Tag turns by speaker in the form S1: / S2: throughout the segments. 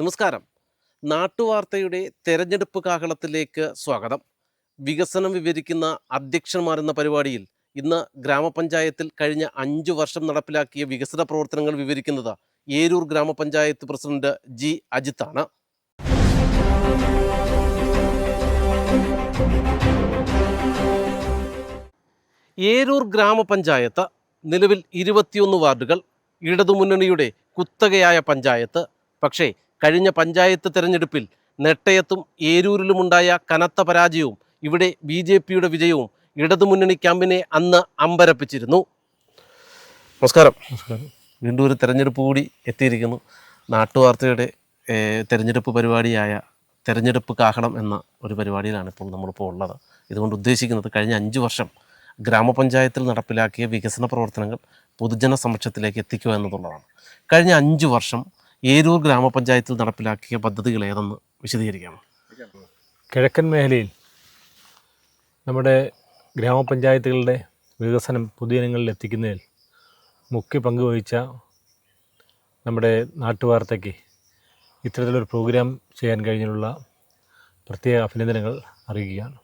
S1: നമസ്കാരം. നാട്ടുവാർത്തയുടെ തെരഞ്ഞെടുപ്പ് കാഹളത്തിലേക്ക് സ്വാഗതം. വികസനം വിവരിക്കുന്ന അധ്യക്ഷന്മാർ എന്ന പരിപാടിയിൽ ഇന്ന് ഗ്രാമപഞ്ചായത്തിൽ കഴിഞ്ഞ അഞ്ചു വർഷം നടപ്പിലാക്കിയ വികസന പ്രവർത്തനങ്ങൾ വിവരിക്കുന്നത് ഏരൂർ ഗ്രാമപഞ്ചായത്ത് പ്രസിഡന്റ് ജി അജിത്താണ്. ഏരൂർ ഗ്രാമപഞ്ചായത്ത് നിലവിൽ ഇരുപത്തിയൊന്ന് വാർഡുകൾ ഇടതുമുന്നണിയുടെ കുത്തകയായ പഞ്ചായത്ത് പക്ഷേ കഴിഞ്ഞ പഞ്ചായത്ത് തെരഞ്ഞെടുപ്പിൽ നെട്ടയത്തും ഏരൂരിലുമുണ്ടായ കനത്ത പരാജയവും ഇവിടെ ബി ജെ പിയുടെ വിജയവും ഇടതുമുന്നണി ക്യാമ്പിനെ അന്ന് അമ്പരപ്പിച്ചിരുന്നു. നമസ്കാരം. വീണ്ടും ഒരു തെരഞ്ഞെടുപ്പ് കൂടി എത്തിയിരിക്കുന്നു. നാട്ടുവാർത്തയുടെ തെരഞ്ഞെടുപ്പ് പരിപാടിയായ തെരഞ്ഞെടുപ്പ് കാഹളം എന്ന ഒരു പരിപാടിയിലാണ് ഇപ്പോൾ നമ്മളിപ്പോൾ ഉള്ളത്. ഇതുകൊണ്ട് ഉദ്ദേശിക്കുന്നത് കഴിഞ്ഞ അഞ്ച് വർഷം ഗ്രാമപഞ്ചായത്തിൽ നടപ്പിലാക്കിയ വികസന പ്രവർത്തനങ്ങൾ പൊതുജന സമക്ഷത്തിലേക്ക് എത്തിക്കുക എന്നതുള്ളതാണ് കഴിഞ്ഞ അഞ്ച് വർഷം ഏരൂർ ഗ്രാമപഞ്ചായത്തിൽ നടപ്പിലാക്കിയ പദ്ധതികൾ ഏതെന്ന് വിശദീകരിക്കാം.
S2: കിഴക്കൻ മേഖലയിൽ നമ്മുടെ ഗ്രാമപഞ്ചായത്തുകളുടെ വികസനം പൊതുജനങ്ങളിൽ എത്തിക്കുന്നതിൽ മുഖ്യ പങ്ക് വഹിച്ച നമ്മുടെ നാട്ടുവാർത്തയ്ക്ക് ഇത്തരത്തിലൊരു പ്രോഗ്രാം ചെയ്യാൻ കഴിഞ്ഞുള്ള പ്രത്യേക അഭിനന്ദനങ്ങൾ അറിയിക്കുകയാണ്.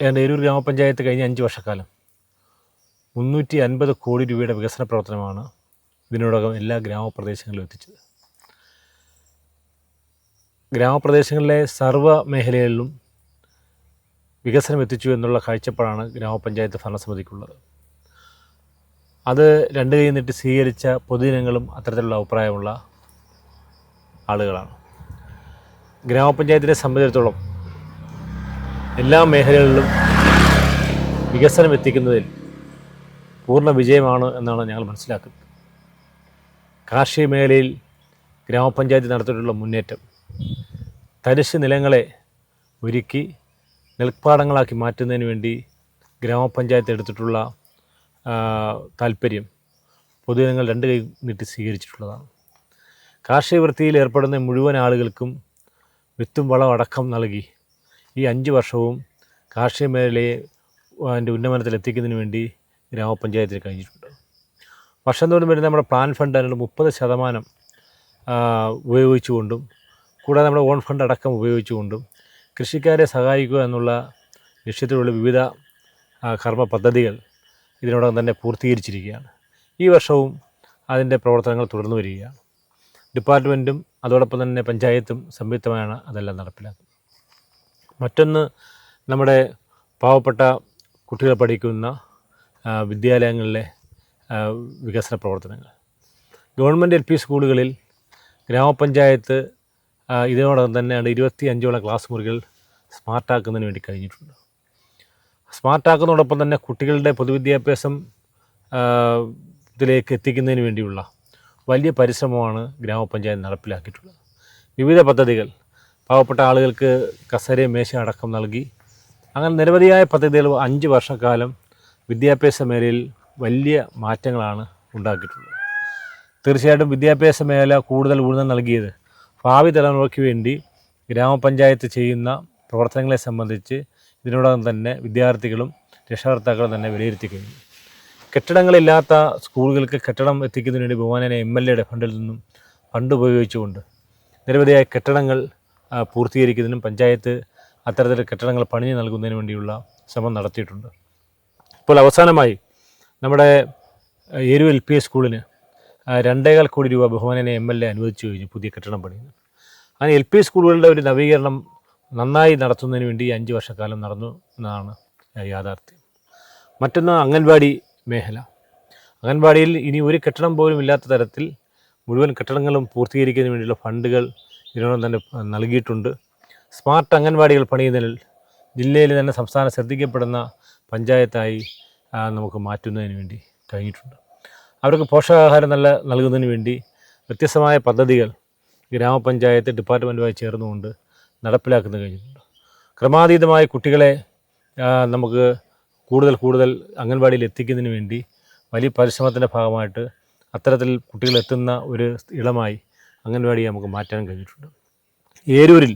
S2: എന്റെ ഏരൂർ ഗ്രാമപഞ്ചായത്ത് കഴിഞ്ഞ അഞ്ച് വർഷക്കാലം മുന്നൂറ്റി അൻപത് കോടി രൂപയുടെ വികസന പ്രവർത്തനമാണ് ഇതിനോടകം എല്ലാ ഗ്രാമപ്രദേശങ്ങളിലും എത്തിച്ചത്. ഗ്രാമപ്രദേശങ്ങളിലെ സർവ മേഖലകളിലും വികസനം എത്തിച്ചു എന്നുള്ള കാഴ്ചപ്പാടാണ് ഗ്രാമപഞ്ചായത്ത് ഭരണസമിതിക്കുള്ളത്. അത് രണ്ട് കൈ നീട്ടി സ്വീകരിച്ച പൊതുജനങ്ങളും അത്തരത്തിലുള്ള അഭിപ്രായമുള്ള ആളുകളാണ്. ഗ്രാമപഞ്ചായത്തിനെ സംബന്ധിച്ചിടത്തോളം എല്ലാ മേഖലകളിലും വികസനം എത്തിക്കുന്നതിൽ പൂർണ വിജയമാണ് എന്നാണ് ഞങ്ങൾ മനസ്സിലാക്കുന്നത്. കാർഷിക മേഖലയിൽ ഗ്രാമപഞ്ചായത്ത് നടത്തിയിട്ടുള്ള മുന്നേറ്റം തരിശ് നിലങ്ങളെ ഒരുക്കി നെൽപ്പാടങ്ങളാക്കി മാറ്റുന്നതിന് വേണ്ടി ഗ്രാമപഞ്ചായത്ത് എടുത്തിട്ടുള്ള താല്പര്യം പൊതുജനങ്ങൾ രണ്ട് കൈ നീട്ടി സ്വീകരിച്ചിട്ടുള്ളതാണ്. കാർഷിക വൃത്തിയിൽ ഏർപ്പെടുന്ന മുഴുവൻ ആളുകൾക്കും വിത്തും വളം അടക്കം നൽകി ഈ അഞ്ച് വർഷവും കാർഷിക മേഖലയെ അതിന്റെ ഉന്നമനത്തിൽ എത്തിക്കുന്നതിന് വേണ്ടി ഗ്രാമപഞ്ചായത്തിന് കഴിഞ്ഞിട്ടുണ്ട്. വർഷം തോറും വരുന്ന നമ്മുടെ പ്ലാൻ ഫണ്ട് അതിനുള്ള മുപ്പത് ശതമാനം ഉപയോഗിച്ചുകൊണ്ടും കൂടാതെ നമ്മുടെ ഓൺ ഫണ്ട് അടക്കം ഉപയോഗിച്ചുകൊണ്ടും കൃഷിക്കാരെ സഹായിക്കുക എന്നുള്ള ലക്ഷ്യത്തിലുള്ള വിവിധ കർമ്മ പദ്ധതികൾ ഇതിനോടകം തന്നെ പൂർത്തീകരിച്ചിരിക്കുകയാണ്. ഈ വർഷവും അതിന്റെ പ്രവർത്തനങ്ങൾ തുടർന്നു വരികയാണ്. ഡിപ്പാർട്ട്മെന്റും അതോടൊപ്പം തന്നെ പഞ്ചായത്തും സംയുക്തമായാണ് അതെല്ലാം നടപ്പിലാക്കുന്നത്. മറ്റൊന്ന് നമ്മുടെ പാവപ്പെട്ട കുട്ടികൾ പഠിക്കുന്ന വിദ്യാലയങ്ങളിലെ വികസന പ്രവർത്തനങ്ങൾ. ഗവൺമെന്റ് എൽ പി സ്കൂളുകളിൽ ഗ്രാമപഞ്ചായത്ത് ഇതിനോടൊപ്പം തന്നെയാണ് തന്നെ ഇരുപത്തി അഞ്ചോളം ക്ലാസ് മുറികൾ സ്മാർട്ടാക്കുന്നതിന് വേണ്ടി കഴിഞ്ഞിട്ടുണ്ട്. സ്മാർട്ടാക്കുന്നതോടൊപ്പം തന്നെ കുട്ടികളുടെ പൊതുവിദ്യാഭ്യാസം ഇതിലേക്ക് എത്തിക്കുന്നതിന് വേണ്ടിയുള്ള വലിയ പരിശ്രമമാണ് ഗ്രാമപഞ്ചായത്ത് നടപ്പിലാക്കിയിട്ടുള്ളത്. വിവിധ പദ്ധതികൾ പാവപ്പെട്ട ആളുകൾക്ക് കസേരയും മേശ അടക്കം നൽകി അങ്ങനെ നിരവധിയായ പദ്ധതികൾ അഞ്ച് വർഷക്കാലം വിദ്യാഭ്യാസ മേഖലയിൽ വലിയ മാറ്റങ്ങളാണ് ഉണ്ടാക്കിയിട്ടുള്ളത്. തീർച്ചയായിട്ടും വിദ്യാഭ്യാസ മേഖല കൂടുതൽ ഊന്നൽ നൽകിയത് ഭാവി തലമുറയ്ക്ക് വേണ്ടി ഗ്രാമപഞ്ചായത്ത് ചെയ്യുന്ന പ്രവർത്തനങ്ങളെ സംബന്ധിച്ച് ഇതിനോടകം തന്നെ വിദ്യാർത്ഥികളും രക്ഷകർത്താക്കളും തന്നെ വിലയിരുത്തി കഴിഞ്ഞു. കെട്ടിടങ്ങളില്ലാത്ത സ്കൂളുകൾക്ക് കെട്ടിടം എത്തിക്കുന്നതിന് വേണ്ടി ബഹുമാനനെ എം എൽ എയുടെ ഫണ്ടിൽ നിന്നും ഫണ്ട് ഉപയോഗിച്ചുകൊണ്ട് നിരവധിയായ കെട്ടിടങ്ങൾ പൂർത്തീകരിക്കുന്നതിനും പഞ്ചായത്ത് അത്തരത്തിലുള്ള കെട്ടിടങ്ങൾ പണിഞ്ഞു നൽകുന്നതിന് വേണ്ടിയുള്ള ശ്രമം നടത്തിയിട്ടുണ്ട്. ഇപ്പോൾ അവസാനമായി നമ്മുടെ എരു എൽ പി സ്കൂളിന് രണ്ടേകാൽ കോടി രൂപ ബഹുമാനനെ എം എൽ എ അനുവദിച്ചു കഴിഞ്ഞു പുതിയ കെട്ടിടം പണിയുന്നു. അങ്ങനെ എൽ പി സ്കൂളുകളുടെ ഒരു നവീകരണം നന്നായി നടത്തുന്നതിന് വേണ്ടി അഞ്ച് വർഷക്കാലം നടന്നു എന്നതാണ് യാഥാർത്ഥ്യം. മറ്റൊന്ന് അംഗൻവാടി മേഖല. അംഗൻവാടിയിൽ ഇനി ഒരു കെട്ടിടം പോലും ഇല്ലാത്ത തരത്തിൽ മുഴുവൻ കെട്ടിടങ്ങളും പൂർത്തീകരിക്കുന്നതിന് വേണ്ടിയുള്ള ഫണ്ടുകൾ ഇതിനോടൊപ്പം തന്നെ നൽകിയിട്ടുണ്ട്. സ്മാർട്ട് അംഗൻവാടികൾ പണിയുന്നതിൽ ജില്ലയിൽ തന്നെ സംസ്ഥാനം ശ്രദ്ധിക്കപ്പെടുന്ന പഞ്ചായത്തായി നമുക്ക് മാറ്റുന്നതിന് വേണ്ടി കഴിഞ്ഞിട്ടുണ്ട്. അവർക്ക് പോഷകാഹാരം നല്ല നൽകുന്നതിന് വേണ്ടി വ്യത്യസ്തമായ പദ്ധതികൾ ഗ്രാമപഞ്ചായത്ത് ഡിപ്പാർട്ട്മെന്റുമായി ചേർന്നുകൊണ്ട് നടപ്പിലാക്കുന്നത് കഴിഞ്ഞിട്ടുണ്ട്. ക്രമാതീതമായ കുട്ടികളെ നമുക്ക് കൂടുതൽ കൂടുതൽ അംഗൻവാടിയിൽ എത്തിക്കുന്നതിന് വേണ്ടി വലിയ പരിശ്രമത്തിന്റെ ഭാഗമായിട്ട് അത്തരത്തിൽ കുട്ടികൾ എത്തുന്ന ഒരു ഇടമായി അംഗൻവാടിയെ നമുക്ക് മാറ്റാൻ കഴിഞ്ഞിട്ടുണ്ട്. ഏരൂരിൽ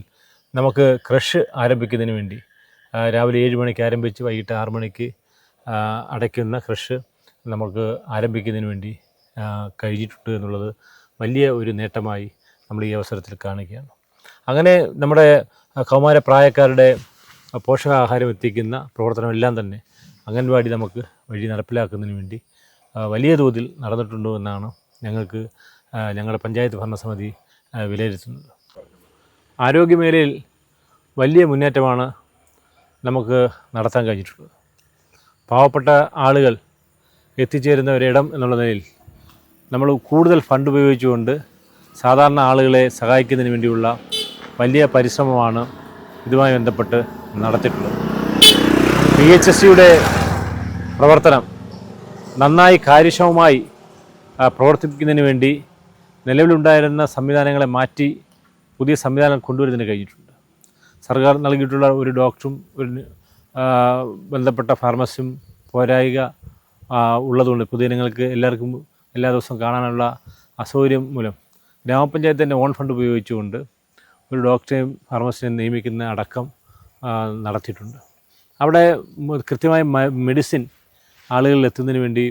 S2: നമുക്ക് ക്രഷ് ആരംഭിക്കുന്നതിന് വേണ്ടി രാവിലെ ഏഴ് മണിക്ക് ആരംഭിച്ച് വൈകിട്ട് ആറ് മണിക്ക് അടയ്ക്കുന്ന ക്രഷ് നമുക്ക് ആരംഭിക്കുന്നതിന് വേണ്ടി കഴിഞ്ഞിട്ടുണ്ട് എന്നുള്ളത് വലിയ ഒരു നേട്ടമായി നമ്മൾ ഈ അവസരത്തിൽ കാണുകയാണ്. അങ്ങനെ നമ്മുടെ കൗമാര പ്രായക്കാരുടെ പോഷകാഹാരം എത്തിക്കുന്ന പ്രവർത്തനമെല്ലാം തന്നെ അംഗൻവാടി നമുക്ക് വഴി നടപ്പിലാക്കുന്നതിന് വേണ്ടി വലിയ തോതിൽ നടന്നിട്ടുണ്ടോ എന്നാണ് ഞങ്ങൾക്ക് ഞങ്ങളുടെ പഞ്ചായത്ത് ഭരണസമിതി വിലയിരുത്തുന്നത്. ആരോഗ്യമേഖലയിൽ വലിയ മുന്നേറ്റമാണ് നമുക്ക് നടത്താൻ കഴിഞ്ഞിട്ടുള്ളത്. പാവപ്പെട്ട ആളുകൾ എത്തിച്ചേരുന്ന ഒരിടം എന്നുള്ള നിലയിൽ നമ്മൾ കൂടുതൽ ഫണ്ട് ഉപയോഗിച്ചുകൊണ്ട് സാധാരണ ആളുകളെ സഹായിക്കുന്നതിന് വേണ്ടിയുള്ള വലിയ പരിശ്രമമാണ് ഇതുമായി ബന്ധപ്പെട്ട് നടത്തിയിട്ടുള്ളത്. പി എച്ച് എസ് സിയുടെ പ്രവർത്തനം നന്നായി കാര്യക്ഷമമായി പ്രവർത്തിപ്പിക്കുന്നതിന് വേണ്ടി നിലവിലുണ്ടായിരുന്ന സംവിധാനങ്ങളെ മാറ്റി പുതിയ സംവിധാനം കൊണ്ടുവരുന്നതിന് കഴിഞ്ഞിട്ടുണ്ട്. സർക്കാർ നൽകിയിട്ടുള്ള ഒരു ഡോക്ടറും ഒരു ബന്ധപ്പെട്ട ഫാർമസിയും പോരായിക ഉള്ളതുകൊണ്ട് പൊതുജനങ്ങൾക്ക് എല്ലാവർക്കും എല്ലാ ദിവസവും കാണാനുള്ള അസൗകര്യം മൂലം ഗ്രാമപഞ്ചായത്തിന്റെ ഓൺ ഫണ്ട് ഉപയോഗിച്ചുകൊണ്ട് ഒരു ഡോക്ടറെയും ഫാർമസിനെയും നിയമിക്കുന്ന അടക്കം നടത്തിയിട്ടുണ്ട്. അവിടെ കൃത്യമായ മെഡിസിൻ ആളുകളിൽ എത്തുന്നതിന് വേണ്ടി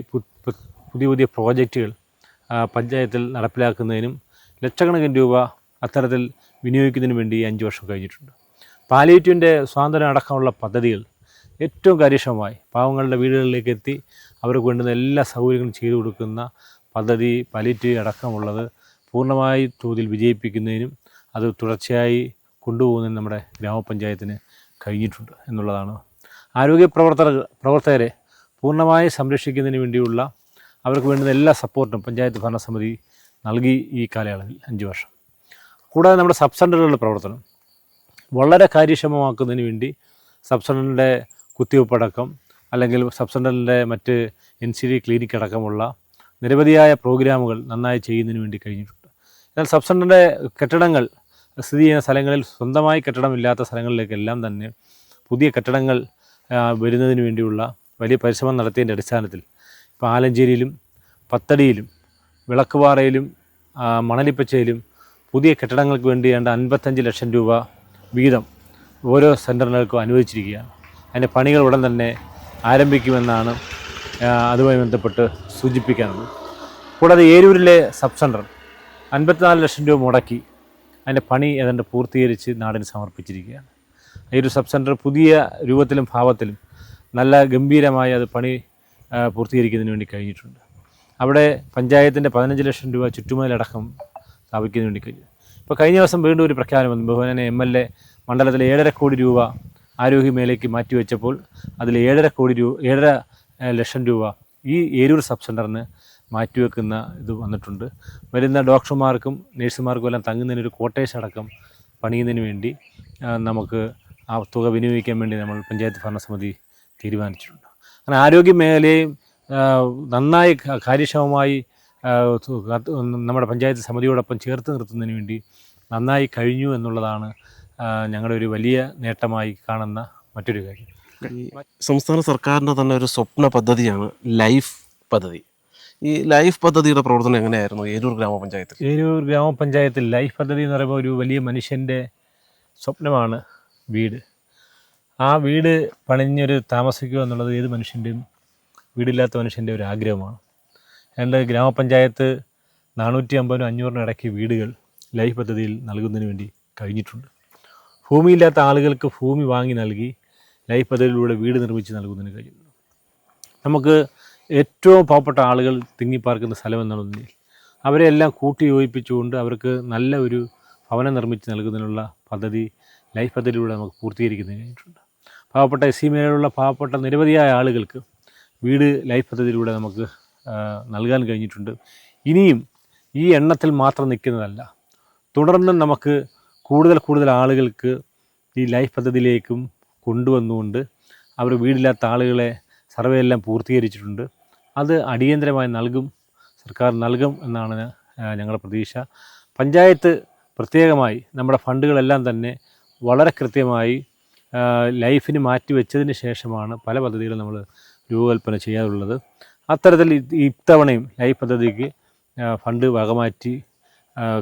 S2: പുതിയ പുതിയ പ്രോജക്റ്റുകൾ പഞ്ചായത്തിൽ നടപ്പിലാക്കുന്നതിനും ലക്ഷക്കണക്കിന് രൂപ അത്തരത്തിൽ വിനിയോഗിക്കുന്നതിന് വേണ്ടി അഞ്ച് വർഷം കഴിഞ്ഞിട്ടുണ്ട്. പാലിയേറ്റീവിന്റെ സ്വാതന്ത്ര്യം അടക്കമുള്ള പദ്ധതികൾ ഏറ്റവും കാര്യക്ഷമമായി പാവങ്ങളുടെ വീടുകളിലേക്ക് എത്തി അവർക്ക് വേണ്ടുന്ന എല്ലാ സൗകര്യങ്ങളും ചെയ്തു കൊടുക്കുന്ന പദ്ധതി പലിറ്റ് അടക്കമുള്ളത് പൂർണമായി തോതിൽ വിജയിപ്പിക്കുന്നതിനും അത് തുടർച്ചയായി കൊണ്ടുപോകുന്നതിന് നമ്മുടെ ഗ്രാമപഞ്ചായത്തിന് കഴിഞ്ഞിട്ടുണ്ട് എന്നുള്ളതാണ്. ആരോഗ്യ പ്രവർത്തക പ്രവർത്തകരെ പൂർണമായി സംരക്ഷിക്കുന്നതിന് വേണ്ടിയുള്ള അവർക്ക് വേണ്ടുന്ന എല്ലാ സപ്പോർട്ടും പഞ്ചായത്ത് ഭരണസമിതി നൽകി ഈ കാലയളവിൽ അഞ്ച് വർഷം. കൂടാതെ നമ്മുടെ സബ് സെന്ററുകളുടെ പ്രവർത്തനം വളരെ കാര്യക്ഷമമാക്കുന്നതിന് വേണ്ടി സബ് സെന്ററിന്റെ കുത്തിവയ്പ്പടക്കം അല്ലെങ്കിൽ സബ് സെന്ററിന്റെ മറ്റ് എൻ സി ഡി ക്ലിനിക് അടക്കമുള്ള നിരവധിയായ പ്രോഗ്രാമുകൾ നന്നായി ചെയ്യുന്നതിന് വേണ്ടി കഴിഞ്ഞിട്ടുണ്ട്. എന്നാൽ സബ് സെന്ററിന്റെ കെട്ടിടങ്ങൾ സ്ഥിതി ചെയ്യുന്ന സ്ഥലങ്ങളിൽ സ്വന്തമായി കെട്ടിടമില്ലാത്ത സ്ഥലങ്ങളിലേക്കെല്ലാം തന്നെ പുതിയ കെട്ടിടങ്ങൾ വരുന്നതിന് വേണ്ടിയുള്ള വലിയ പരിശ്രമം നടത്തിയതിന്റെ അടിസ്ഥാനത്തിൽ ഇപ്പോൾ ആലഞ്ചേരിയിലും പത്തടിയിലും വിളക്കുപാറയിലും മണലിപ്പച്ചയിലും പുതിയ കെട്ടിടങ്ങൾക്ക് വേണ്ടി ഏണ്ട അൻപത്തഞ്ച് ലക്ഷം രൂപ വീതം ഓരോ സെന്ററുകൾക്കും അനുവദിച്ചിരിക്കുകയാണ്. അതിന്റെ പണികൾ ഉടൻ തന്നെ ആരംഭിക്കുമെന്നാണ് അതുമായി ബന്ധപ്പെട്ട് സൂചിപ്പിക്കാനുള്ളത്. കൂടാതെ ഏരൂരിലെ സബ് സെന്റർ അൻപത്തിനാല് ലക്ഷം രൂപ മുടക്കി അതിന്റെ പണി ഏതാണ്ട് പൂർത്തീകരിച്ച് നാടിന് സമർപ്പിച്ചിരിക്കുകയാണ്. ഈ ഒരു സബ് സെന്റർ പുതിയ രൂപത്തിലും ഭാവത്തിലും നല്ല ഗംഭീരമായി അത് പണി പൂർത്തീകരിക്കുന്നതിന് വേണ്ടി കഴിഞ്ഞിട്ടുണ്ട്. അവിടെ പഞ്ചായത്തിന്റെ പതിനഞ്ച് ലക്ഷം രൂപ ചുറ്റുമതിലടക്കം സ്ഥാപിക്കുന്നതിന് വേണ്ടി കഴിഞ്ഞു. ഇപ്പോൾ കഴിഞ്ഞ ദിവസം വീണ്ടും ഒരു പ്രഖ്യാപനം വന്നു. ബഹുമാനെ എം എൽ എ മണ്ഡലത്തിൽ ഏഴര കോടി രൂപ ആരോഗ്യമേഖലയ്ക്ക് മാറ്റിവെച്ചപ്പോൾ അതിൽ ഏഴര കോടി രൂപ ഏഴര ലക്ഷം രൂപ ഈ ഏരൂർ സബ് സെന്ററിന് മാറ്റിവെക്കുന്ന ഇത് വന്നിട്ടുണ്ട്. വരുന്ന ഡോക്ടർമാർക്കും നഴ്സുമാർക്കും എല്ലാം തങ്ങുന്നതിനൊരു കോട്ടേഴ്സ് അടക്കം പണിയുന്നതിന് വേണ്ടി നമുക്ക് ആ തുക വിനിയോഗിക്കാൻ വേണ്ടി നമ്മൾ പഞ്ചായത്ത് ഭരണസമിതി തീരുമാനിച്ചിട്ടുണ്ട്. അങ്ങനെ ആരോഗ്യ മേഖലയും നന്നായി കാര്യക്ഷമമായി നമ്മുടെ പഞ്ചായത്ത് സമിതിയോടൊപ്പം ചേർത്ത് നിർത്തുന്നതിന് വേണ്ടി നന്നായി കഴിഞ്ഞു എന്നുള്ളതാണ് ഞങ്ങളുടെ ഒരു വലിയ നേട്ടമായി കാണുന്ന മറ്റൊരു കാര്യം.
S1: ഈ സംസ്ഥാന സർക്കാരിന്റെ തന്നെ ഒരു സ്വപ്ന പദ്ധതിയാണ് ലൈഫ് പദ്ധതി. ഈ ലൈഫ് പദ്ധതിയുടെ പ്രവർത്തനം എങ്ങനെയായിരുന്നു? ഏരൂർ ഗ്രാമപഞ്ചായത്തിൽ?
S2: ഏരൂർ ഗ്രാമപഞ്ചായത്തിൽ ലൈഫ് പദ്ധതി എന്ന് പറയുമ്പോൾ ഒരു വലിയ മനുഷ്യന്റെ സ്വപ്നമാണ് വീട്. ആ വീട് പണിഞ്ഞൊരു താമസിക്കുക എന്നുള്ളത് ഏത് മനുഷ്യന്റെയും വീടില്ലാത്ത മനുഷ്യന്റെ ഒരു ആഗ്രഹമാണ്. എന്റെ ഗ്രാമപഞ്ചായത്ത് നാനൂറ്റി അമ്പതിനും അഞ്ഞൂറിനും ഇടയ്ക്ക് വീടുകൾ ലൈഫ് പദ്ധതിയിൽ നൽകുന്നതിന് വേണ്ടി കഴിഞ്ഞിട്ടുണ്ട്. ഭൂമിയില്ലാത്ത ആളുകൾക്ക് ഭൂമി വാങ്ങി നൽകി ലൈഫ് പദ്ധതിയിലൂടെ വീട് നിർമ്മിച്ച് നൽകുന്നതിന് കഴിയുന്നു. നമുക്ക് ഏറ്റവും പാവപ്പെട്ട ആളുകൾ തിങ്ങിപ്പാർക്കുന്ന സ്ഥലം എന്നുള്ളതിൽ അവരെ എല്ലാം കൂട്ടി യോജിപ്പിച്ചുകൊണ്ട് അവർക്ക് നല്ല ഒരു ഭവനം നിർമ്മിച്ച് നൽകുന്നതിനുള്ള പദ്ധതി ലൈഫ് പദ്ധതിയിലൂടെ നമുക്ക് പൂർത്തീകരിക്കുന്നതിന് കഴിഞ്ഞിട്ടുണ്ട്. പാവപ്പെട്ട എസ് സി മേഖലയിലുള്ള പാവപ്പെട്ട നിരവധിയായ ആളുകൾക്ക് വീട് ലൈഫ് പദ്ധതിയിലൂടെ നമുക്ക് നൽകാൻ കഴിഞ്ഞിട്ടുണ്ട്. ഇനിയും ഈ എണ്ണത്തിൽ മാത്രം നിൽക്കുന്നതല്ല തുടർന്നും നമുക്ക് കൂടുതൽ കൂടുതൽ ആളുകൾക്ക് ഈ ലൈഫ് പദ്ധതിയിലേക്കും കൊണ്ടുവന്നുകൊണ്ട് അവർ വീടില്ലാത്ത ആളുകളെ സർവേ എല്ലാം പൂർത്തീകരിച്ചിട്ടുണ്ട്. അത് അടിയന്തരമായി നൽകും സർക്കാർ നൽകും എന്നാണ് ഞങ്ങളുടെ പ്രതീക്ഷ. പഞ്ചായത്ത് പ്രത്യേകമായി നമ്മുടെ ഫണ്ടുകളെല്ലാം തന്നെ വളരെ കൃത്യമായി ലൈഫിന് മാറ്റി വെച്ചതിന് ശേഷമാണ് പല പദ്ധതികളും നമ്മൾ രൂപകൽപ്പന ചെയ്യാറുള്ളത്. അത്തരത്തിൽ ഇത് ഇത്തവണയും ലൈഫ് പദ്ധതിക്ക് ഫണ്ട് വകമാറ്റി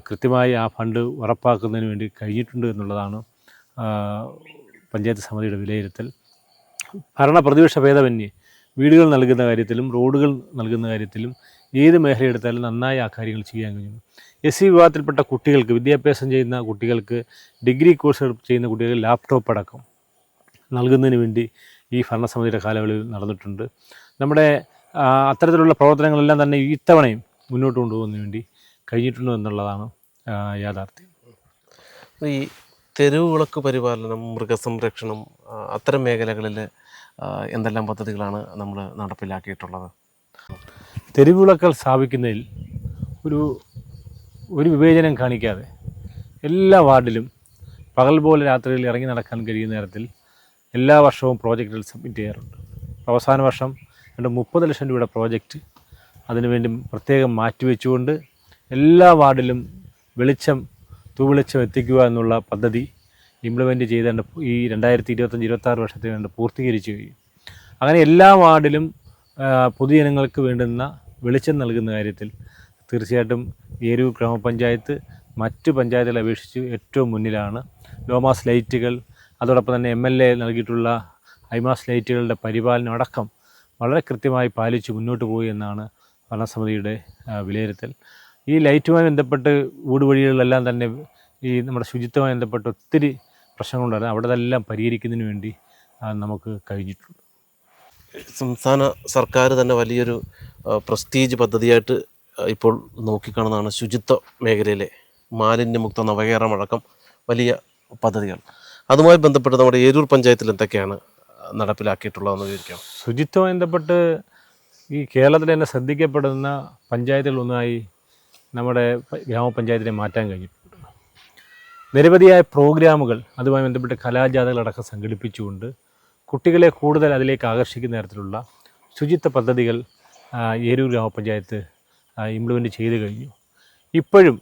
S2: കൃത്യമായി ആ ഫണ്ട് ഉറപ്പാക്കുന്നതിന് വേണ്ടി കഴിഞ്ഞിട്ടുണ്ട് എന്നുള്ളതാണ് പഞ്ചായത്ത് സമിതിയുടെ വിലയിരുത്തൽ. ഭരണ പ്രതിപക്ഷ ഭേദമന്യേ വീടുകൾ നൽകുന്ന കാര്യത്തിലും റോഡുകൾ നൽകുന്ന കാര്യത്തിലും ഏത് മേഖലയെടുത്താലും നന്നായി ആ കാര്യങ്ങൾ ചെയ്യാൻ കഴിയും. എസ് സി വിഭാഗത്തിൽപ്പെട്ട കുട്ടികൾക്ക് വിദ്യാഭ്യാസം ചെയ്യുന്ന കുട്ടികൾക്ക് ഡിഗ്രി കോഴ്സ് ചെയ്യുന്ന കുട്ടികൾക്ക് ലാപ്ടോപ്പ് അടക്കം നൽകുന്നതിന് വേണ്ടി ഈ ഭരണസമിതിയുടെ കാലയളവിൽ നടന്നിട്ടുണ്ട്. നമ്മുടെ അത്തരത്തിലുള്ള പ്രവർത്തനങ്ങളെല്ലാം തന്നെ ഇത്തവണയും മുന്നോട്ട് കൊണ്ടുപോകുന്നതിന് വേണ്ടി കഴിഞ്ഞിട്ടുണ്ട് എന്നുള്ളതാണ് യാഥാർത്ഥ്യം.
S1: ഈ തെരുവ് വിളക്ക് പരിപാലനം മൃഗസംരക്ഷണം അത്തരം മേഖലകളിൽ എന്തെല്ലാം പദ്ധതികളാണ് നമ്മൾ നടപ്പിലാക്കിയിട്ടുള്ളത്?
S2: തെരുവിളക്കൾ സ്ഥാപിക്കുന്നതിൽ ഒരു ഒരു വിവേചനം കാണിക്കാതെ എല്ലാ വാർഡിലും പകൽ പോലെ രാത്രിയിൽ ഇറങ്ങി നടക്കാൻ കഴിയുന്ന തരത്തിൽ എല്ലാ വർഷവും പ്രോജക്റ്റുകൾ സബ്മിറ്റ് ചെയ്യാറുണ്ട്. അവസാന വർഷം രണ്ട് മുപ്പത് ലക്ഷം രൂപയുടെ പ്രോജക്റ്റ് അതിനുവേണ്ടി പ്രത്യേകം മാറ്റിവെച്ചുകൊണ്ട് എല്ലാ വാർഡിലും വെളിച്ചം തൂവെളിച്ചം എത്തിക്കുക എന്നുള്ള പദ്ധതി ഇംപ്ലിമെന്റ് ചെയ്തേണ്ട ഈ രണ്ടായിരത്തി ഇരുപത്തഞ്ച് ഇരുപത്താറ് വർഷത്തിൽ കണ്ട് പൂർത്തീകരിച്ചു. കഴിയും അങ്ങനെ എല്ലാ വാർഡിലും പൊതുജനങ്ങൾക്ക് വേണ്ടുന്ന വെളിച്ചം നൽകുന്ന കാര്യത്തിൽ തീർച്ചയായിട്ടും ഏരൂർ ഗ്രാമപഞ്ചായത്ത് മറ്റ് പഞ്ചായത്തുകളെ അപേക്ഷിച്ച് ഏറ്റവും മുന്നിലാണ്. ലോമാസ് ലൈറ്റുകൾ അതോടൊപ്പം തന്നെ എം എൽ എ നൽകിയിട്ടുള്ള ഐമാസ് ലൈറ്റുകളുടെ പരിപാലനം അടക്കം വളരെ കൃത്യമായി പാലിച്ച് മുന്നോട്ട് പോയി എന്നാണ് ഭരണസമിതിയുടെ വിലയിരുത്തൽ. ഈ ലൈറ്റുമായി ബന്ധപ്പെട്ട് വീട് വഴികളിലെല്ലാം തന്നെ ഈ നമ്മുടെ ശുചിത്വമായി ബന്ധപ്പെട്ട് ഒത്തിരി പ്രശ്നങ്ങളുണ്ടായിരുന്നു അവിടെ അതെല്ലാം പരിഹരിക്കുന്നതിന് വേണ്ടി നമുക്ക് കഴിഞ്ഞിട്ടുണ്ട്.
S1: സംസ്ഥാന സർക്കാർ തന്നെ വലിയൊരു പ്രസ്റ്റീജ് പദ്ധതിയായിട്ട് ഇപ്പോൾ നോക്കിക്കാണുന്നതാണ് ശുചിത്വ മേഖലയിലെ മാലിന്യമുക്ത നവകേരളമടക്കം വലിയ പദ്ധതികൾ. അതുമായി ബന്ധപ്പെട്ട് നമ്മുടെ ഏരൂർ പഞ്ചായത്തിൽ എന്തൊക്കെയാണ് നടപ്പിലാക്കിയിട്ടുള്ളതെന്ന് വിവരിക്കാം.
S2: ശുചിത്വമായി ബന്ധപ്പെട്ട് ഈ കേരളത്തിൽ തന്നെ ശ്രദ്ധിക്കപ്പെടുന്ന പഞ്ചായത്തുകളൊന്നായി നമ്മുടെ ഗ്രാമപഞ്ചായത്തിനെ മാറ്റാൻ കഴിഞ്ഞിട്ടുണ്ട് നിരവധിയായ പ്രോഗ്രാമുകൾ അതുമായി ബന്ധപ്പെട്ട് കലാജാഥകളടക്കം സംഘടിപ്പിച്ചുകൊണ്ട് കുട്ടികളെ കൂടുതൽ അതിലേക്ക് ആകർഷിക്കുന്ന തരത്തിലുള്ള ശുചിത്വ പദ്ധതികൾ ഏരൂർ ഗ്രാമപഞ്ചായത്ത് ഇംപ്ലിമെന്റ് ചെയ്തു കഴിഞ്ഞു. ഇപ്പോഴും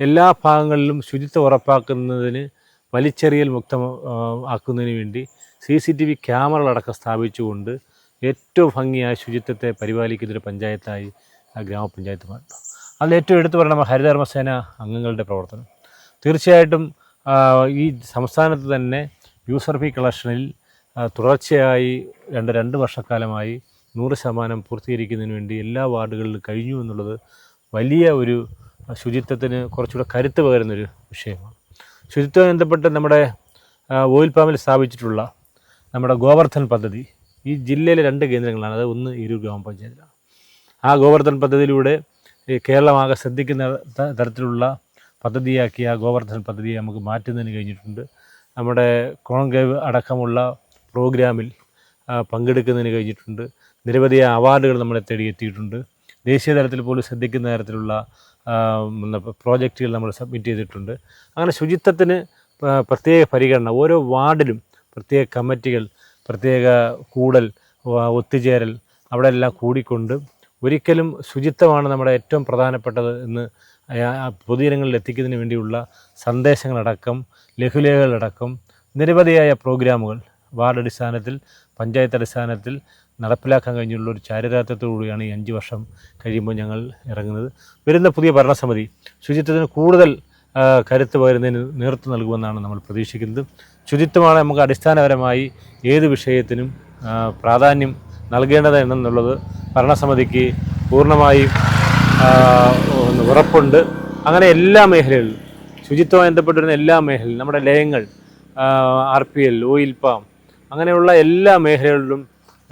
S2: എല്ലാ ഭാഗങ്ങളിലും ശുചിത്വം ഉറപ്പാക്കുന്നതിന് വലിച്ചെറിയൽ മുക്തം ആക്കുന്നതിന് വേണ്ടി സി സി ടി വി ക്യാമറകളടക്കം സ്ഥാപിച്ചുകൊണ്ട് ഏറ്റവും ഭംഗിയായ ശുചിത്വത്തെ പരിപാലിക്കുന്നൊരു പഞ്ചായത്തായി ഗ്രാമപഞ്ചായത്ത് മാറുന്നു. അതിൽ ഏറ്റവും എടുത്തു പറയണം ഹരിധർമ്മസേന അംഗങ്ങളുടെ പ്രവർത്തനം. തീർച്ചയായിട്ടും ഈ സംസ്ഥാനത്ത് തന്നെ യൂസർ ഫീ കളക്ഷനിൽ തുടർച്ചയായി രണ്ട് രണ്ട് വർഷക്കാലമായി നൂറ് ശതമാനം പൂർത്തീകരിക്കുന്നതിന് വേണ്ടി എല്ലാ വാർഡുകളിലും കഴിഞ്ഞു എന്നുള്ളത് വലിയ ഒരു ശുചിത്വത്തിന് കുറച്ചുകൂടെ കരുത്ത് പകരുന്നൊരു വിഷയമാണ്. ശുചിത്വം ബന്ധപ്പെട്ട് നമ്മുടെ ഓയിൽ പാമ്പിൽ സ്ഥാപിച്ചിട്ടുള്ള നമ്മുടെ ഗോവർദ്ധൻ പദ്ധതി ഈ ജില്ലയിലെ രണ്ട് കേന്ദ്രങ്ങളാണ്. അത് ഒന്ന് ഇരു ഗ്രാമപഞ്ചായത്തിലാണ്. ആ ഗോവർദ്ധൻ പദ്ധതിയിലൂടെ ഈ കേരളമാകെ ശ്രദ്ധിക്കുന്ന തരത്തിലുള്ള പദ്ധതിയാക്കിയ ഗോവർദ്ധൻ പദ്ധതിയെ നമുക്ക് മാറ്റുന്നതിന് കഴിഞ്ഞിട്ടുണ്ട്. നമ്മുടെ കോൺഗ്രവ് അടക്കമുള്ള പ്രോഗ്രാമിൽ പങ്കെടുക്കുന്നതിന് കഴിഞ്ഞിട്ടുണ്ട്. നിരവധി അവാർഡുകൾ നമ്മളെ തേടി എത്തിയിട്ടുണ്ട് ദേശീയ തലത്തിൽ പോലും ശ്രദ്ധിക്കുന്ന തരത്തിലുള്ള പ്രോജക്റ്റുകൾ നമ്മൾ സബ്മിറ്റ് ചെയ്തിട്ടുണ്ട്. അങ്ങനെ ശുചിത്വത്തിന് പ്രത്യേക പരിഗണന ഓരോ വാർഡിലും പ്രത്യേക കമ്മിറ്റികൾ പ്രത്യേക കൂടൽ ഒത്തുചേരൽ അവിടെ എല്ലാം കൂടിക്കൊണ്ട് ഒരിക്കലും ശുചിത്വമാണ് നമ്മുടെ ഏറ്റവും പ്രധാനപ്പെട്ടത് എന്ന് പൊതുജനങ്ങളിൽ എത്തിക്കുന്നതിന് വേണ്ടിയുള്ള സന്ദേശങ്ങളടക്കം ലഘുലേഖകളടക്കം നിരവധിയായ പ്രോഗ്രാമുകൾ വാർഡ് അടിസ്ഥാനത്തിൽ പഞ്ചായത്ത് അടിസ്ഥാനത്തിൽ നടപ്പിലാക്കാൻ കഴിഞ്ഞുള്ള ഒരു ചാരിതാർത്ഥ്യത്തോടുകൂടിയാണ് ഈ അഞ്ച് വർഷം കഴിയുമ്പോൾ ഞങ്ങൾ ഇറങ്ങുന്നത്. വരുന്ന പുതിയ ഭരണസമിതി ശുചിത്വത്തിന് കൂടുതൽ കരുത്ത് പകരുന്നതിന് നേതൃത്വം നൽകുമെന്നാണ് നമ്മൾ പ്രതീക്ഷിക്കുന്നത്. ശുചിത്വമാണ് നമുക്ക് അടിസ്ഥാനപരമായി ഏത് വിഷയത്തിനും പ്രാധാന്യം നൽകേണ്ടത് എന്നുള്ളത് ഭരണസമിതിക്ക് പൂർണമായും ഉറപ്പുണ്ട്. അങ്ങനെ എല്ലാ മേഖലകളിലും ശുചിത്വമായി ബന്ധപ്പെട്ടിരുന്ന എല്ലാ മേഖലയിലും നമ്മുടെ ലയങ്ങൾ R P L oil palm അങ്ങനെയുള്ള എല്ലാ മേഖലകളിലും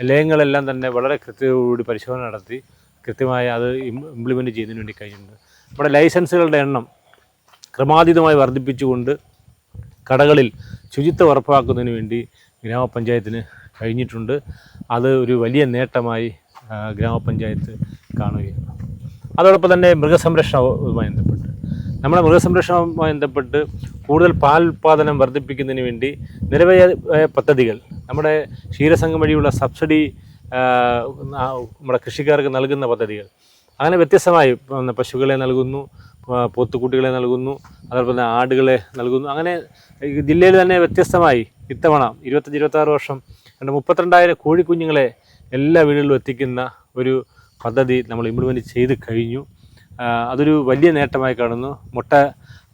S2: ലയങ്ങളെല്ലാം തന്നെ വളരെ കൃത്യതയോടുകൂടി പരിശോധന നടത്തി കൃത്യമായി അത് ഇംപ്ലിമെന്റ് ചെയ്യുന്നതിന് വേണ്ടി കഴിഞ്ഞിട്ടുണ്ട്. നമ്മുടെ ലൈസൻസുകളുടെ എണ്ണം ക്രമാതീതമായി വർദ്ധിപ്പിച്ചുകൊണ്ട് കടകളിൽ ശുചിത്വം ഉറപ്പാക്കുന്നതിന് വേണ്ടി ഗ്രാമപഞ്ചായത്തിന് കഴിഞ്ഞിട്ടുണ്ട്. അത് ഒരു വലിയ നേട്ടമായി ഗ്രാമപഞ്ചായത്ത് കാണുകയാണ്. അതോടൊപ്പം തന്നെ മൃഗസംരക്ഷണവുമായി ബന്ധപ്പെട്ട്. നമ്മുടെ മൃഗസംരക്ഷണവുമായി ബന്ധപ്പെട്ട് കൂടുതൽ പാൽ ഉൽപ്പാദനം വർദ്ധിപ്പിക്കുന്നതിന് വേണ്ടി നിരവധി പദ്ധതികൾ നമ്മുടെ ക്ഷീരസംഘം വഴിയുള്ള സബ്സിഡി നമ്മുടെ കൃഷിക്കാർക്ക് നൽകുന്ന പദ്ധതികൾ. അങ്ങനെ വ്യത്യസ്തമായി പശുക്കളെ നൽകുന്നു പോത്തുക്കുട്ടികളെ നൽകുന്നു അതോടൊപ്പം തന്നെ ആടുകളെ നൽകുന്നു. അങ്ങനെ ജില്ലയിൽ തന്നെ വ്യത്യസ്തമായി ഇത്തവണ ഇരുപത്തഞ്ച് ഇരുപത്താറ് വർഷം രണ്ട് മുപ്പത്തിരണ്ടായിരം കോഴിക്കുഞ്ഞുങ്ങളെ എല്ലാ വീടുകളിലും എത്തിക്കുന്ന ഒരു പദ്ധതി നമ്മൾ ഇംപ്ലിമെന്റ് ചെയ്ത് കഴിഞ്ഞു. അതൊരു വലിയ നേട്ടമായി കാണുന്നു. മുട്ട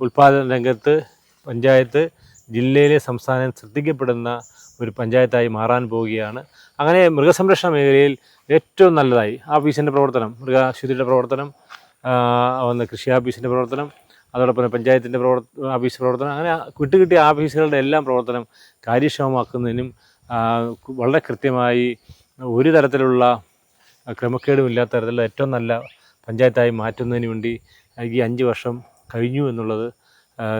S2: ഉൽപ്പാദന രംഗത്ത് പഞ്ചായത്ത് ജില്ലയിലെ സംസ്ഥാനം ശ്രദ്ധിക്കപ്പെടുന്ന ഒരു പഞ്ചായത്തായി മാറാൻ പോവുകയാണ്. അങ്ങനെ മൃഗസംരക്ഷണ മേഖലയിൽ ഏറ്റവും നല്ലതായി ആഫീസിന്റെ പ്രവർത്തനം മൃഗാശുപത്രിയുടെ പ്രവർത്തനം വന്ന കൃഷി ആഫീസിന്റെ പ്രവർത്തനം അതോടൊപ്പം പഞ്ചായത്തിന്റെ പ്രവർത്ത ആഫീസ് പ്രവർത്തനം അങ്ങനെ വിട്ടുകിട്ടിയ ആഫീസുകളുടെ എല്ലാം പ്രവർത്തനം കാര്യക്ഷമമാക്കുന്നതിനും വളരെ കൃത്യമായി ഒരു തരത്തിലുള്ള ക്രമക്കേടും ഇല്ലാത്ത തരത്തിലുള്ള ഏറ്റവും നല്ല പഞ്ചായത്തായി മാറ്റുന്നതിന് വേണ്ടി ഈ അഞ്ച് വർഷം കഴിഞ്ഞു എന്നുള്ളത്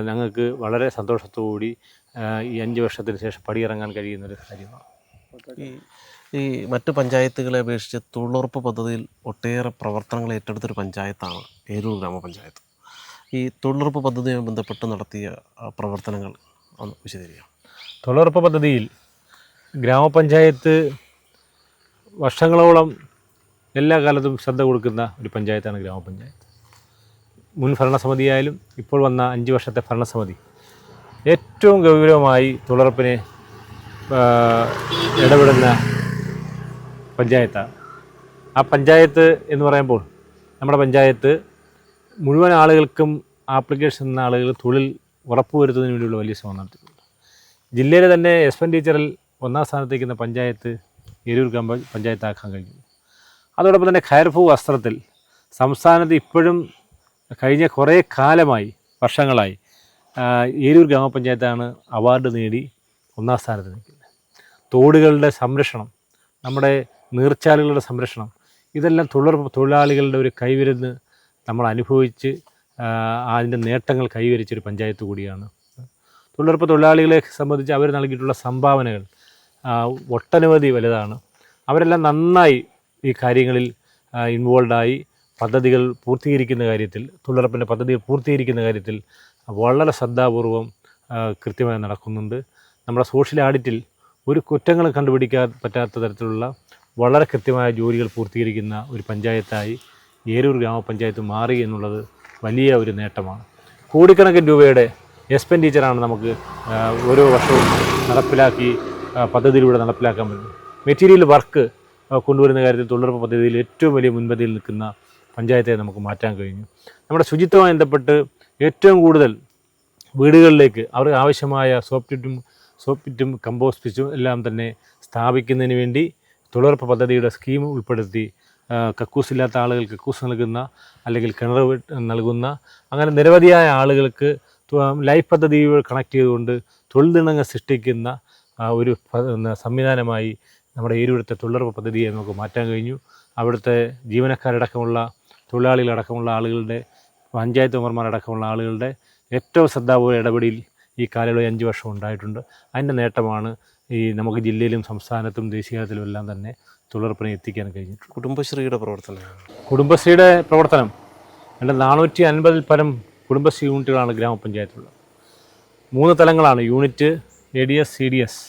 S2: ഞങ്ങൾക്ക് വളരെ സന്തോഷത്തോടുകൂടി ഈ അഞ്ച് വർഷത്തിന് ശേഷം പടിയിറങ്ങാൻ കഴിയുന്നൊരു കാര്യമാണ്.
S1: ഈ ഈ മറ്റ് പഞ്ചായത്തുകളെ അപേക്ഷിച്ച് തൊഴിലുറപ്പ് പദ്ധതിയിൽ ഒട്ടേറെ പ്രവർത്തനങ്ങൾ ഏറ്റെടുത്തൊരു പഞ്ചായത്താണ് ഏരൂർ ഗ്രാമപഞ്ചായത്ത്. ഈ തൊഴിലുറപ്പ് പദ്ധതിയുമായി ബന്ധപ്പെട്ട് നടത്തിയ പ്രവർത്തനങ്ങൾ ഒന്ന് വിശദീകരിക്കാം.
S2: തൊഴിലുറപ്പ് പദ്ധതിയിൽ ഗ്രാമപഞ്ചായത്ത് വർഷങ്ങളോളം എല്ലാ കാലത്തും ശ്രദ്ധ കൊടുക്കുന്ന ഒരു പഞ്ചായത്താണ് ഗ്രാമപഞ്ചായത്ത്. മുൻ ഭരണസമിതിയായാലും ഇപ്പോൾ വന്ന അഞ്ച് വർഷത്തെ ഭരണസമിതി ഏറ്റവും ഗൗരവമായി തൊഴിലുറപ്പിനെ ആ, ഇടപെടുന്ന പഞ്ചായത്താണ്. ആ പഞ്ചായത്ത് എന്ന് പറയുമ്പോൾ നമ്മുടെ പഞ്ചായത്ത് മുഴുവൻ ആളുകൾക്കും ആപ്ലിക്കേഷൻ എന്ന ആളുകൾ തൊഴിൽ ഉറപ്പുവരുത്തുന്നതിന് വേണ്ടിയുള്ള വലിയ ശ്രമം നടത്തിയിട്ടുണ്ട്. ജില്ലയിലെ തന്നെ എക്സ്പെൻഡിച്ചറിൽ ഒന്നാം സ്ഥാനത്തേക്കുന്ന പഞ്ചായത്ത് എരൂർ ഗ്രാമ പഞ്ചായത്താക്കാൻ കഴിഞ്ഞു. അതോടൊപ്പം തന്നെ ഖൈർഫു വസ്ത്രത്തിൽ സംസ്ഥാനത്ത് ഇപ്പോഴും കഴിഞ്ഞ കുറേ കാലമായി വർഷങ്ങളായി ഏരൂർ ഗ്രാമപഞ്ചായത്താണ് അവാർഡ് നേടി ഒന്നാം സ്ഥാനത്ത് നിൽക്കുന്നത്. തോടുകളുടെ സംരക്ഷണം നമ്മുടെ നീർച്ചാലുകളുടെ സംരക്ഷണം ഇതെല്ലാം തൊഴിൽ തൊഴിലാളികളുടെ ഒരു കൈവിരുന്ന് നമ്മൾ അനുഭവിച്ച് അതിന്റെ നേട്ടങ്ങൾ കൈവരിച്ചൊരു പഞ്ചായത്ത് കൂടിയാണ്. തൊഴിലുറപ്പ് തൊഴിലാളികളെ സംബന്ധിച്ച് അവർ നൽകിയിട്ടുള്ള സംഭാവനകൾ ഒട്ടനവധി വലുതാണ്. അവരെല്ലാം നന്നായി ഈ കാര്യങ്ങളിൽ ഇൻവോൾവായി പദ്ധതികൾ പൂർത്തീകരിക്കുന്ന കാര്യത്തിൽ തൊഴിലുറപ്പിന്റെ പദ്ധതികൾ പൂർത്തീകരിക്കുന്ന കാര്യത്തിൽ വളരെ ശ്രദ്ധാപൂർവം കൃത്യമായി നടക്കുന്നുണ്ട്. നമ്മുടെ സോഷ്യൽ ആഡിറ്റിൽ ഒരു കുറ്റങ്ങളും കണ്ടുപിടിക്കാൻ പറ്റാത്ത തരത്തിലുള്ള വളരെ കൃത്യമായ ജോലികൾ പൂർത്തീകരിക്കുന്ന ഒരു പഞ്ചായത്തായി ഏരൂർ ഗ്രാമപഞ്ചായത്ത് മാറി എന്നുള്ളത് വലിയ ഒരു നേട്ടമാണ്. കോടിക്കണക്കിന് രൂപയുടെ എക്സ്പെൻഡിച്ചറാണ് നമുക്ക് ഓരോ വർഷവും നടപ്പിലാക്കി പദ്ധതിയിലൂടെ നടപ്പിലാക്കാൻ പറ്റും. മെറ്റീരിയൽ വർക്ക് കൊണ്ടുവരുന്ന കാര്യത്തിൽ തൊഴിലുറപ്പ് പദ്ധതിയിൽ ഏറ്റവും വലിയ മുൻപന്തിയിൽ നിൽക്കുന്ന പഞ്ചായത്തെ നമുക്ക് മാറ്റാൻ കഴിഞ്ഞു. നമ്മുടെ ശുചിത്വവുമായി ബന്ധപ്പെട്ട് ഏറ്റവും കൂടുതൽ വീടുകളിലേക്ക് അവർക്ക് ആവശ്യമായ സോഫ്റ്റിറ്റും സോഫ്റ്റിറ്റും കമ്പോസ്റ്റ് എല്ലാം തന്നെ സ്ഥാപിക്കുന്നതിന് വേണ്ടി തൊഴിലുറപ്പ് പദ്ധതിയുടെ സ്കീം ഉൾപ്പെടുത്തി കക്കൂസ് ഇല്ലാത്ത ആളുകൾ കക്കൂസ് നൽകുന്ന അല്ലെങ്കിൽ കിണർ നൽകുന്ന അങ്ങനെ നിരവധിയായ ആളുകൾക്ക് ലൈഫ് പദ്ധതി കണക്ട് ചെയ്തുകൊണ്ട് തൊഴിൽ ദിനങ്ങൾ സൃഷ്ടിക്കുന്ന ഒരു പ- എന്ന സംവിധാനമായി നമ്മുടെ ഏരൂരത്തെ തൊഴിലുറപ്പ് പദ്ധതിയെ നമുക്ക് മാറ്റാൻ കഴിഞ്ഞു. അവിടുത്തെ ജീവനക്കാരടക്കമുള്ള തൊഴിലാളികളടക്കമുള്ള ആളുകളുടെ പഞ്ചായത്ത് മെമ്പർമാരടക്കമുള്ള ആളുകളുടെ ഏറ്റവും ശ്രദ്ധാപൂർവ ഇടപെടൽ ഈ കാലയളവിൽ അഞ്ച് വർഷം ഉണ്ടായിട്ടുണ്ട്. അതിന്റെ നേട്ടമാണ് ഈ നമുക്ക് ജില്ലയിലും സംസ്ഥാനത്തും ദേശീയതലത്തിലും എല്ലാം തന്നെ തൊഴിലുറപ്പിനെ എത്തിക്കാൻ കഴിഞ്ഞു
S1: കുടുംബശ്രീയുടെ പ്രവർത്തനം.
S2: കുടുംബശ്രീയുടെ പ്രവർത്തനം. രണ്ട് നാനൂറ്റി അൻപതിൽ പരം കുടുംബശ്രീ യൂണിറ്റുകളാണ് ഗ്രാമപഞ്ചായത്തിലുള്ളത് മൂന്ന് തലങ്ങളാണ് unit A D S C D S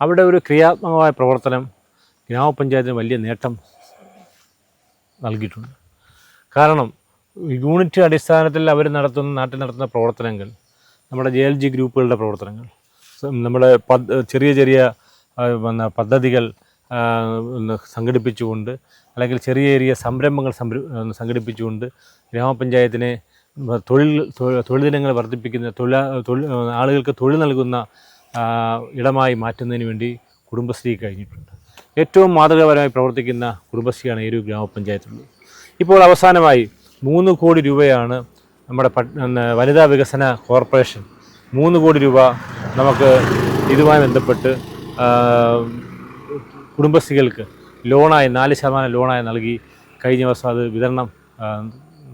S2: അവിടെ ഒരു ക്രിയാത്മകമായ പ്രവർത്തനം ഗ്രാമപഞ്ചായത്തിന് വലിയ നേട്ടം നൽകിയിട്ടുണ്ട്. കാരണം യൂണിറ്റ് അടിസ്ഥാനത്തിൽ അവർ നടത്തുന്ന നാട്ടിൽ നടത്തുന്ന പ്രവർത്തനങ്ങൾ നമ്മുടെ ജെ എൽ ജി ഗ്രൂപ്പുകളുടെ പ്രവർത്തനങ്ങൾ നമ്മുടെ ചെറിയ ചെറിയ പദ്ധതികൾ സംഘടിപ്പിച്ചുകൊണ്ട് അല്ലെങ്കിൽ ചെറിയ ചെറിയ സംരംഭങ്ങൾ സംര സംഘടിപ്പിച്ചുകൊണ്ട് ഗ്രാമപഞ്ചായത്തിനെ തൊഴിൽ ദിനങ്ങൾ വർദ്ധിപ്പിക്കുന്ന തൊഴിൽ ആളുകൾക്ക് തൊഴിൽ നൽകുന്ന ഇടമായി മാറ്റുന്നതിന് വേണ്ടി കുടുംബശ്രീ കഴിഞ്ഞിട്ടുണ്ട്. ഏറ്റവും മാതൃകാപരമായി പ്രവർത്തിക്കുന്ന കുടുംബശ്രീയാണ് ഏരൂർ ഗ്രാമപഞ്ചായത്തുള്ളത് ഇപ്പോൾ അവസാനമായി മൂന്ന് കോടി രൂപയാണ് നമ്മുടെ വനിതാ വികസന കോർപ്പറേഷൻ മൂന്ന് കോടി രൂപ നമുക്ക് ഇതുമായി ബന്ധപ്പെട്ട് കുടുംബശ്രീകൾക്ക് ലോണായി നാല് ശതമാനം ലോണായി നൽകി കഴിഞ്ഞ വർഷം അത് വിതരണം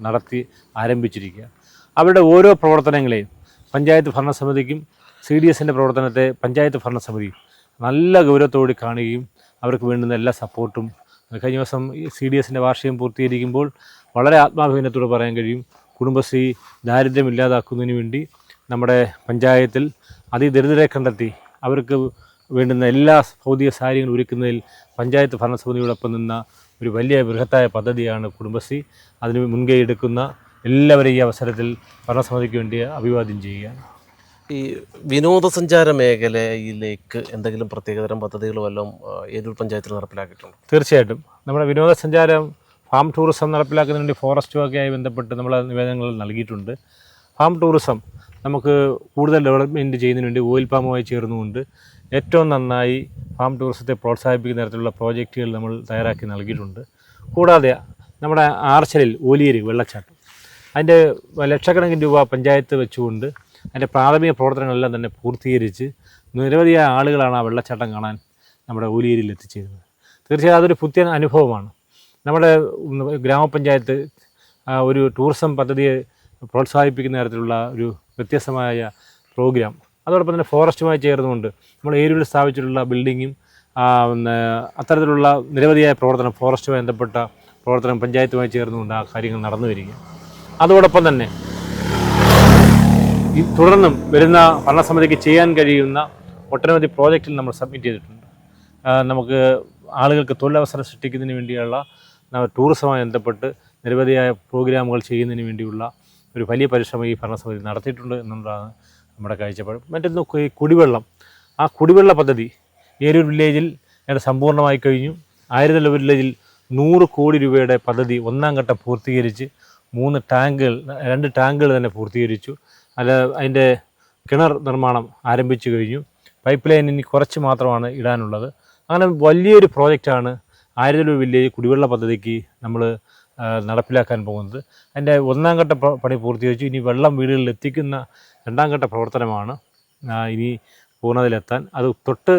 S2: നടത്തി ആരംഭിച്ചിരിക്കുക. അവരുടെ ഓരോ പ്രവർത്തനങ്ങളെയും പഞ്ചായത്ത് ഭരണസമിതിക്കും സി ഡി എസിന്റെ പ്രവർത്തനത്തെ പഞ്ചായത്ത് ഭരണസമിതി നല്ല ഗൗരവത്തോടെ കാണുകയും അവർക്ക് വേണ്ടുന്ന എല്ലാ സപ്പോർട്ടും കഴിഞ്ഞ ദിവസം സി ഡി എസിന്റെ വാർഷികം പൂർത്തീകരിക്കുമ്പോൾ വളരെ ആത്മാഭിമാനത്തോടെ പറയാൻ കഴിയും. കുടുംബശ്രീ ദാരിദ്ര്യം ഇല്ലാതാക്കുന്നതിന് വേണ്ടി നമ്മുടെ പഞ്ചായത്തിൽ അതിദരിദ്രരെ കണ്ടെത്തി അവർക്ക് വേണ്ടുന്ന എല്ലാ ഭൗതിക സാഹചര്യങ്ങളും ഒരുക്കുന്നതിൽ പഞ്ചായത്ത് ഭരണസമിതിയോടൊപ്പം നിന്ന ഒരു വലിയ ബൃഹത്തായ പദ്ധതിയാണ് കുടുംബശ്രീ. അതിന് മുൻകൈ എടുക്കുന്ന എല്ലാവരെയും ഈ അവസരത്തിൽ ഭരണസമിതിക്ക് വേണ്ടി അഭിവാദ്യം ചെയ്യുകയാണ്.
S1: ഈ വിനോദസഞ്ചാര മേഖലയിലേക്ക് എന്തെങ്കിലും പ്രത്യേകതരം പദ്ധതികൾ വല്ലതും ഏതൊരു പഞ്ചായത്തിൽ നടപ്പിലാക്കിയിട്ടുണ്ട്?
S2: തീർച്ചയായിട്ടും. നമ്മുടെ വിനോദസഞ്ചാരം ഫാം ടൂറിസം നടപ്പിലാക്കുന്നതിന് വേണ്ടി ഫോറസ്റ്റ് വകയായി ബന്ധപ്പെട്ട് നമ്മൾ നിവേദനങ്ങൾ നൽകിയിട്ടുണ്ട്. ഫാം ടൂറിസം നമുക്ക് കൂടുതൽ ഡെവലപ്മെന്റ് ചെയ്യുന്നതിന് വേണ്ടി ഓയിൽ ഫാമുമായി ചേർന്നുകൊണ്ട് ഏറ്റവും നന്നായി ഫാം ടൂറിസത്തെ പ്രോത്സാഹിപ്പിക്കുന്ന തരത്തിലുള്ള പ്രോജക്റ്റുകൾ നമ്മൾ തയ്യാറാക്കി നൽകിയിട്ടുണ്ട്. കൂടാതെ നമ്മുടെ ആർച്ചലിൽ ഓലിയേരി വെള്ളച്ചാട്ടം. അതിന്റെ ലക്ഷക്കണക്കിന് രൂപ പഞ്ചായത്ത് വെച്ചുകൊണ്ട് അതിന്റെ പ്രാഥമിക പ്രവർത്തനങ്ങളെല്ലാം തന്നെ പൂർത്തീകരിച്ച് നിരവധിയായ ആളുകളാണ് ആ വെള്ളച്ചാട്ടം കാണാൻ നമ്മുടെ ഊലിയേരിയിൽ എത്തിച്ചേരുന്നത്. തീർച്ചയായും അതൊരു പുത്തിയ അനുഭവമാണ്. നമ്മുടെ ഗ്രാമപഞ്ചായത്ത് ഒരു ടൂറിസം പദ്ധതിയെ പ്രോത്സാഹിപ്പിക്കുന്ന തരത്തിലുള്ള ഒരു വ്യത്യസ്തമായ പ്രോഗ്രാം. അതോടൊപ്പം തന്നെ ഫോറസ്റ്റുമായി ചേർന്നുകൊണ്ട് നമ്മൾ ഏരിയയിൽ സ്ഥാപിച്ചിട്ടുള്ള ബിൽഡിങ്ങും അത്തരത്തിലുള്ള നിരവധിയായ പ്രവർത്തനം ഫോറസ്റ്റുമായി ബന്ധപ്പെട്ട പ്രവർത്തനം പഞ്ചായത്തുമായി ചേർന്നുകൊണ്ട് ആ കാര്യങ്ങൾ നടന്നു വരിക അതോടൊപ്പം തന്നെ തുടർന്നും വരുന്ന ഭരണസമിതിക്ക് ചെയ്യാൻ കഴിയുന്ന ഒട്ടനവധി പ്രോജക്റ്റിൽ നമ്മൾ സബ്മിറ്റ് ചെയ്തിട്ടുണ്ട്. നമുക്ക് ആളുകൾക്ക് തൊഴിലവസരം സൃഷ്ടിക്കുന്നതിന് വേണ്ടിയുള്ള ടൂറിസവുമായി ബന്ധപ്പെട്ട് നിരവധിയായ പ്രോഗ്രാമുകൾ ചെയ്യുന്നതിന് വേണ്ടിയുള്ള ഒരു വലിയ പരിശ്രമം ഈ ഭരണസമിതി നടത്തിയിട്ടുണ്ട് എന്നുള്ളതാണ് നമ്മുടെ കാഴ്ചപ്പാട്. മറ്റൊന്ന് കുടിവെള്ളം. ആ കുടിവെള്ള പദ്ധതി ഏരൂർ വില്ലേജിൽ ഏതാണ്ട് സമ്പൂർണമായി കഴിഞ്ഞു. ആയിരത്തല്ല വില്ലേജിൽ നൂറ് കോടി രൂപയുടെ പദ്ധതി ഒന്നാം ഘട്ടം പൂർത്തീകരിച്ച് മൂന്ന് ടാങ്കുകൾ രണ്ട് ടാങ്കുകൾ തന്നെ പൂർത്തീകരിച്ചു. അല്ല അതിന്റെ കിണർ നിർമ്മാണം ആരംഭിച്ചു കഴിഞ്ഞു. പൈപ്പ് ലൈൻ ഇനി കുറച്ച് മാത്രമാണ് ഇടാനുള്ളത്. അങ്ങനെ വലിയൊരു പ്രോജക്റ്റാണ് ആയിരത്തിലൂർ വില്ലേജ് കുടിവെള്ള പദ്ധതിക്ക് നമ്മൾ നടപ്പിലാക്കാൻ പോകുന്നത്. അതിന്റെ ഒന്നാം ഘട്ട പണി പൂർത്തീകരിച്ചു ഇനി വെള്ളം വീടുകളിൽ എത്തിക്കുന്ന രണ്ടാം ഘട്ട പ്രവർത്തനമാണ് ഇനി പൂർണതയിലെത്താൻ. അത് തൊട്ട്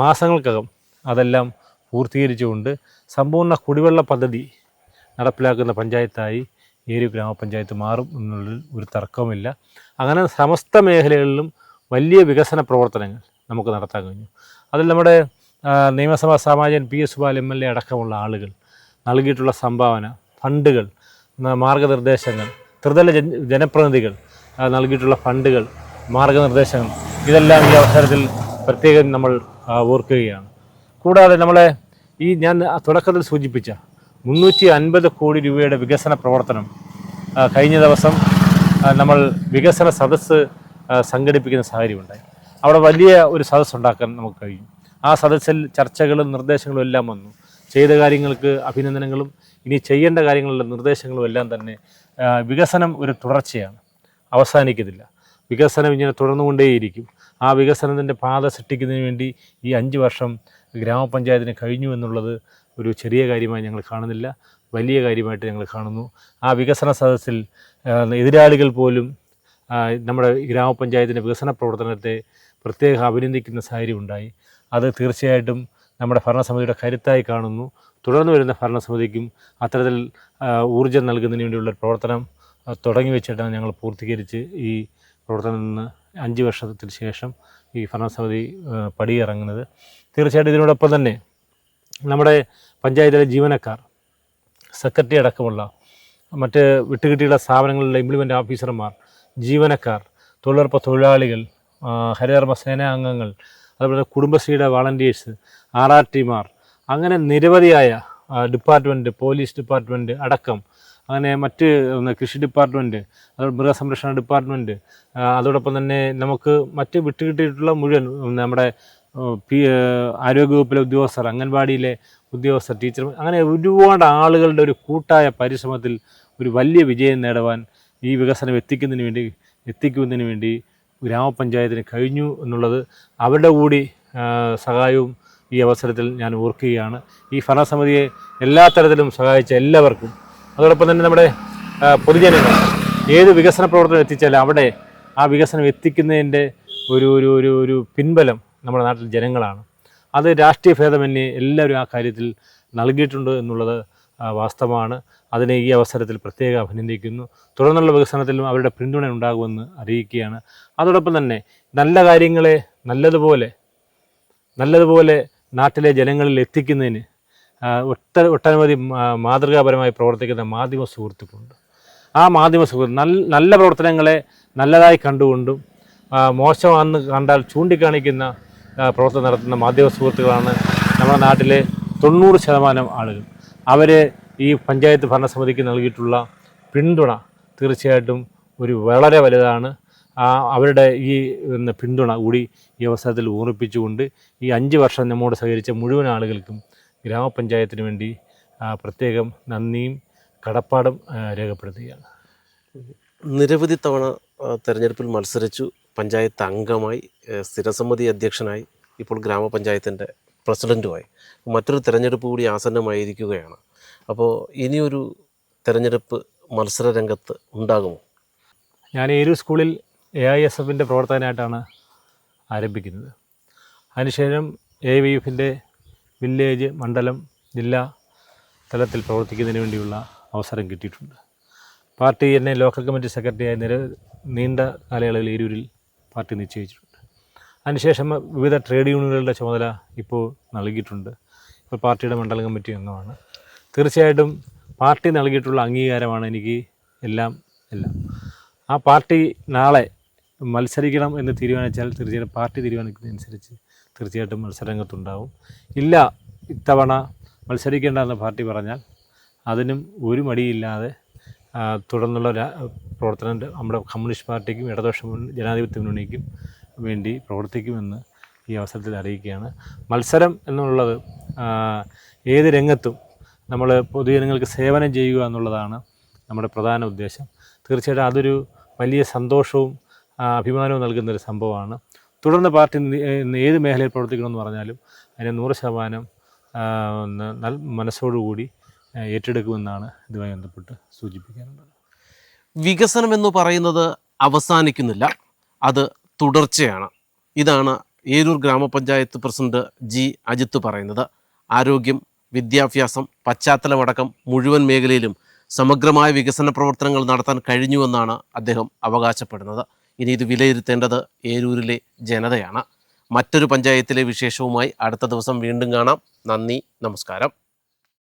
S2: മാസങ്ങൾക്കകം അതെല്ലാം പൂർത്തീകരിച്ചുകൊണ്ട് സമ്പൂർണ കുടിവെള്ള പദ്ധതി നടപ്പിലാക്കുന്ന പഞ്ചായത്തായി ഏരി ഗ്രാമപഞ്ചായത്ത് മാറും എന്നുള്ളതിൽ ഒരു തർക്കവുമില്ല. അങ്ങനെ സമസ്ത മേഖലകളിലും വലിയ വികസന പ്രവർത്തനങ്ങൾ നമുക്ക് നടത്താൻ കഴിഞ്ഞു. അതിൽ നമ്മുടെ നിയമസഭാ സാമാജികൻ P S Subal M L A അടക്കമുള്ള ആളുകൾ നൽകിയിട്ടുള്ള സംഭാവന ഫണ്ടുകൾ മാർഗനിർദ്ദേശങ്ങൾ ത്രിതല ജന ജനപ്രതിനിധികൾ നൽകിയിട്ടുള്ള ഫണ്ടുകൾ മാർഗനിർദ്ദേശങ്ങൾ ഇതെല്ലാം ഈ അവസരത്തിൽ പ്രത്യേകം നമ്മൾ ഓർക്കുകയാണ്. കൂടാതെ നമ്മളെ ഈ ഞാൻ തുടക്കത്തിൽ സൂചിപ്പിച്ച മുന്നൂറ്റി അൻപത് കോടി രൂപയുടെ വികസന പ്രവർത്തനം കഴിഞ്ഞ ദിവസം നമ്മൾ വികസന സദസ്സ് സംഘടിപ്പിക്കുന്ന സാഹചര്യമുണ്ടായി. അവിടെ വലിയ ഒരു സദസ്സ് ഉണ്ടാക്കാൻ നമുക്ക് കഴിയും ആ സദസ്സിൽ ചർച്ചകളും നിർദ്ദേശങ്ങളും എല്ലാം വന്നു. ചെയ്ത കാര്യങ്ങൾക്ക് അഭിനന്ദനങ്ങളും ഇനി ചെയ്യേണ്ട കാര്യങ്ങളുടെ നിർദ്ദേശങ്ങളും എല്ലാം തന്നെ വികസനം ഒരു തുടർച്ചയാണ്. അവസാനിക്കുന്നില്ല വികസനം ഇങ്ങനെ തുടർന്നുകൊണ്ടേയിരിക്കും. ആ വികസനത്തിന്റെ പാത സൃഷ്ടിക്കുന്നതിന് വേണ്ടി ഈ അഞ്ച് വർഷം ഗ്രാമപഞ്ചായത്തിന് കഴിഞ്ഞു എന്നുള്ളത് ഒരു ചെറിയ കാര്യമായി ഞങ്ങൾ കാണുന്നില്ല. വലിയ കാര്യമായിട്ട് ഞങ്ങൾ കാണുന്നു. ആ വികസന സദസ്സിൽ എതിരാളികൾ പോലും നമ്മുടെ ഗ്രാമപഞ്ചായത്തിന്റെ വികസന പ്രവർത്തനത്തെ പ്രത്യേകം അഭിനന്ദിക്കുന്ന സാഹചര്യം ഉണ്ടായി. അത് തീർച്ചയായിട്ടും നമ്മുടെ ഭരണസമിതിയുടെ കരുത്തായി കാണുന്നു. തുടർന്ന് വരുന്ന ഭരണസമിതിക്കും അത്തരത്തിൽ ഊർജം നൽകുന്നതിന് വേണ്ടിയുള്ള പ്രവർത്തനം തുടങ്ങി വെച്ചിട്ടാണ് ഞങ്ങൾ പൂർത്തീകരിച്ച് ഈ പ്രവർത്തനം നിന്ന് അഞ്ച് വർഷത്തിന് ശേഷം ഈ ഭരണസമിതി പടിയിറങ്ങുന്നത്. തീർച്ചയായിട്ടും ഇതിനോടൊപ്പം തന്നെ നമ്മുടെ പഞ്ചായത്തിലെ ജീവനക്കാർ സെക്രട്ടറി അടക്കമുള്ള മറ്റ് വിട്ടുകിട്ടിയുള്ള സ്ഥാപനങ്ങളിലെ ഇംപ്ലിമെന്റ് ഓഫീസർമാർ ജീവനക്കാർ തൊഴിലുറപ്പ് തൊഴിലാളികൾ ഹരിതകർമ്മ സേനാ അംഗങ്ങൾ അതുപോലെ കുടുംബശ്രീയുടെ വളണ്ടിയേഴ്സ് ആർ ആർ ടിമാർ അങ്ങനെ നിരവധിയായ ഡിപ്പാർട്ട്മെന്റ് പോലീസ് ഡിപ്പാർട്ട്മെന്റ് അടക്കം അങ്ങനെ മറ്റ് കൃഷി ഡിപ്പാർട്ട്മെന്റ് അതുപോലെ മൃഗസംരക്ഷണ ഡിപ്പാർട്ട്മെന്റ് അതോടൊപ്പം തന്നെ നമുക്ക് മറ്റ് വിട്ടുകിട്ടിയിട്ടുള്ള മുഴുവൻ നമ്മുടെ പി ആരോഗ്യവകുപ്പിലെ ഉദ്യോഗസ്ഥർ അംഗൻവാടിയിലെ ഉദ്യോഗസ്ഥർ ടീച്ചർ അങ്ങനെ ഒരുപാട് ആളുകളുടെ ഒരു കൂട്ടായ പരിശ്രമത്തിൽ ഒരു വലിയ വിജയം നേടുവാൻ ഈ വികസനം എത്തിക്കുന്നതിന് വേണ്ടി എത്തിക്കുന്നതിന് വേണ്ടി ഗ്രാമപഞ്ചായത്തിന് കഴിഞ്ഞു എന്നുള്ളത് അവരുടെ കൂടി സഹായവും ഈ അവസരത്തിൽ ഞാൻ ഓർക്കുകയാണ്. ഈ ഭരണസമിതിയെ എല്ലാ തരത്തിലും സഹായിച്ച എല്ലാവർക്കും അതോടൊപ്പം തന്നെ നമ്മുടെ പൊതുജനങ്ങൾ ഏത് വികസന പ്രവർത്തനം എത്തിച്ചാലും അവിടെ ആ വികസനം എത്തിക്കുന്നതിന്റെ ഒരു ഒരു ഒരു ഒരു പിൻബലം നമ്മുടെ നാട്ടിൽ ജനങ്ങളാണ്. അത് രാഷ്ട്രീയ ഭേദമന്യേ എല്ലാവരും ആ കാര്യത്തിൽ നൽകിയിട്ടുണ്ട് എന്നുള്ളത് വാസ്തവമാണ്. അതിനെ ഈ അവസരത്തിൽ പ്രത്യേകം അഭിനന്ദിക്കുന്നു. തുടർന്നുള്ള വികസനത്തിലും അവരുടെ പിന്തുണ ഉണ്ടാകുമെന്ന് അറിയിക്കുകയാണ്. അതോടൊപ്പം തന്നെ നല്ല കാര്യങ്ങളെ നല്ലതുപോലെ നല്ലതുപോലെ നാട്ടിലെ ജനങ്ങളിൽ എത്തിക്കുന്നതിന് ഒട്ട ഒട്ടനവധി മാതൃകാപരമായി പ്രവർത്തിക്കുന്ന മാധ്യമ സുഹൃത്തുക്കളുണ്ട്. ആ മാധ്യമ സുഹൃത്ത് നല്ല നല്ല പ്രവർത്തനങ്ങളെ നല്ലതായി കണ്ടുകൊണ്ടും മോശമാണെന്ന് കണ്ടാൽ ചൂണ്ടിക്കാണിക്കുന്ന പ്രവർത്തനം നടത്തുന്ന മാധ്യമ സുഹൃത്തുക്കളാണ് നമ്മുടെ നാട്ടിലെ തൊണ്ണൂറ് ശതമാനം ആളുകൾ. അവർ ഈ പഞ്ചായത്ത് ഭരണസമിതിക്ക് നൽകിയിട്ടുള്ള പിന്തുണ തീർച്ചയായിട്ടും ഒരു വളരെ വലുതാണ്. ആ അവരുടെ ഈ പിന്തുണ കൂടി ഈ അവസരത്തിൽ ഓർമ്മിപ്പിച്ചുകൊണ്ട് ഈ അഞ്ച് വർഷം നമ്മോട് സഹകരിച്ച മുഴുവൻ ആളുകൾക്കും ഗ്രാമപഞ്ചായത്തിന് വേണ്ടി പ്രത്യേകം നന്ദിയും കടപ്പാടും രേഖപ്പെടുത്തുകയാണ്.
S1: നിരവധി തവണ തെരഞ്ഞെടുപ്പിൽ മത്സരിച്ചു പഞ്ചായത്ത് അംഗമായി സ്ഥിരസമിതി അധ്യക്ഷനായി ഇപ്പോൾ ഗ്രാമപഞ്ചായത്തിന്റെ പ്രസിഡന്റുമായി മറ്റൊരു തിരഞ്ഞെടുപ്പ് കൂടി ആസന്നമായിരിക്കുകയാണ്. അപ്പോൾ ഇനിയൊരു തെരഞ്ഞെടുപ്പ് മത്സര രംഗത്ത് ഉണ്ടാകുമോ?
S2: ഞാൻ ഏരു സ്കൂളിൽ എ ഐ എസ് എഫിന്റെ പ്രവർത്തനമായിട്ടാണ് ആരംഭിക്കുന്നത്. അതിനുശേഷം എ വി എഫിന്റെ വില്ലേജ് മണ്ഡലം ജില്ലാ തലത്തിൽ പ്രവർത്തിക്കുന്നതിന് വേണ്ടിയുള്ള അവസരം കിട്ടിയിട്ടുണ്ട്. പാർട്ടി എന്നെ ലോക്കൽ കമ്മിറ്റി സെക്രട്ടറിയായി നിര നീണ്ട കാലയളവിൽ ഏരൂരിൽ പാർട്ടി നിശ്ചയിച്ചിട്ടുണ്ട്. അതിനുശേഷം വിവിധ ട്രേഡ് യൂണിയനുകളുടെ ചുമതല ഇപ്പോൾ നൽകിയിട്ടുണ്ട്. ഇപ്പോൾ പാർട്ടിയുടെ മണ്ഡലം കമ്മിറ്റി അംഗമാണ്. തീർച്ചയായിട്ടും പാർട്ടി നൽകിയിട്ടുള്ള അംഗീകാരമാണ് എനിക്ക് എല്ലാം എല്ലാം. ആ പാർട്ടി നാളെ മത്സരിക്കണം എന്ന് തീരുമാനിച്ചാൽ തീർച്ചയായിട്ടും പാർട്ടി തീരുമാനിക്കുന്നതനുസരിച്ച് തീർച്ചയായിട്ടും മത്സരരംഗത്തുണ്ടാവും. ഇല്ല ഇത്തവണ മത്സരിക്കേണ്ട എന്ന് പാർട്ടി പറഞ്ഞാൽ അതിനും ഒരു മടിയില്ലാതെ തുടർന്നുള്ള പ്രവർത്തനം നമ്മുടെ കമ്മ്യൂണിസ്റ്റ് പാർട്ടിക്കും ഇടതുപക്ഷ ജനാധിപത്യ മുന്നണിക്കും വേണ്ടി പ്രവർത്തിക്കുമെന്ന് ഈ അവസരത്തിൽ അറിയിക്കുകയാണ്. മത്സരം എന്നുള്ളത് ഏത് രംഗത്തും നമ്മൾ പൊതുജനങ്ങൾക്ക് സേവനം ചെയ്യുക എന്നുള്ളതാണ് നമ്മുടെ പ്രധാന ഉദ്ദേശം. തീർച്ചയായിട്ടും അതൊരു വലിയ സന്തോഷവും അഭിമാനവും നൽകുന്നൊരു സംഭവമാണ്. തുടർന്ന് പാർട്ടി ഏത് മേഖലയിൽ പ്രവർത്തിക്കണമെന്ന് പറഞ്ഞാലും അതിനെ നൂറ് ശതമാനം മനസ്സോടുകൂടി ഏറ്റെടുക്കുമെന്നാണ് ഇതുമായി ബന്ധപ്പെട്ട് സൂചിപ്പിക്കാനുള്ളത്.
S1: വികസനം എന്ന് പറയുന്നത് അവസാനിക്കുന്നില്ല. അത് തുടർച്ചയാണ്. ഇതാണ് ഏരൂർ ഗ്രാമപഞ്ചായത്ത് പ്രസിഡന്റ് ജി അജിത്ത് പറയുന്നത്. ആരോഗ്യം വിദ്യാഭ്യാസം പശ്ചാത്തലമടക്കം മുഴുവൻ മേഖലയിലും സമഗ്രമായ വികസന പ്രവർത്തനങ്ങൾ നടത്താൻ കഴിഞ്ഞുവെന്നാണ് അദ്ദേഹം അവകാശപ്പെടുന്നത്. ഇനി ഇത് വിലയിരുത്തേണ്ടത് ഏരൂരിലെ ജനതയാണ്. മറ്റൊരു പഞ്ചായത്തിലെ വിശേഷവുമായി അടുത്ത ദിവസം വീണ്ടും കാണാം. നന്ദി നമസ്കാരം.